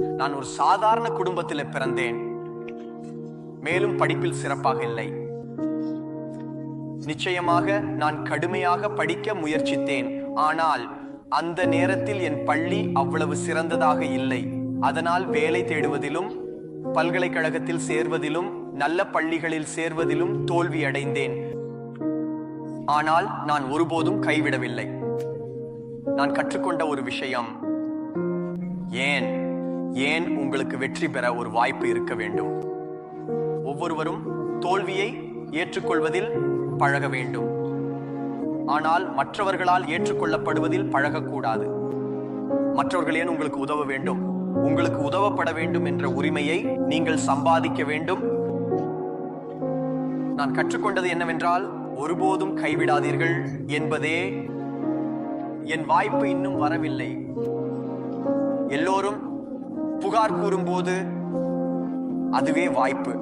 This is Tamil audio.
நான் ஒரு சாதாரண குடும்பத்தில் பிறந்தேன். மேலும் படிப்பில் சிறப்பாக இல்லை. நிச்சயமாக நான் கடுமையாக படிக்க முயற்சித்தேன். ஆனால் அந்த நேரத்தில் என் பள்ளி அவ்வளவு சிறந்ததாக இல்லை. அதனால் வேலை தேடுவதிலும் பல்கலைக்கழகத்தில் சேர்வதிலும் நல்ல பள்ளிகளில் சேர்வதிலும் தோல்வி அடைந்தேன். ஆனால் நான் ஒருபோதும் கைவிடவில்லை. நான் கற்றுக்கொண்ட ஒரு விஷயம். ஏன்? ஏன் உங்களுக்கு வெற்றி பெற ஒரு வாய்ப்பு இருக்க வேண்டும்? ஒவ்வொருவரும் தோல்வியை ஏற்றுக்கொள்வதில் பழக வேண்டும். ஆனால் மற்றவர்களால் ஏற்றுக்கொள்ளப்படுவதில் பழகக்கூடாது. மற்றவர்கள் ஏன் உங்களுக்கு உதவ வேண்டும்? உங்களுக்கு உதவப்பட வேண்டும் என்ற உரிமையை நீங்கள் சம்பாதிக்க வேண்டும். நான் கற்றுக்கொண்டது என்னவென்றால் ஒருபோதும் கைவிடாதீர்கள் என்பதே என் வாய்ப்பு இன்னும் வரவில்லை. எல்லோரும் புகார் கூறும்போது அதுவே வாய்ப்பு.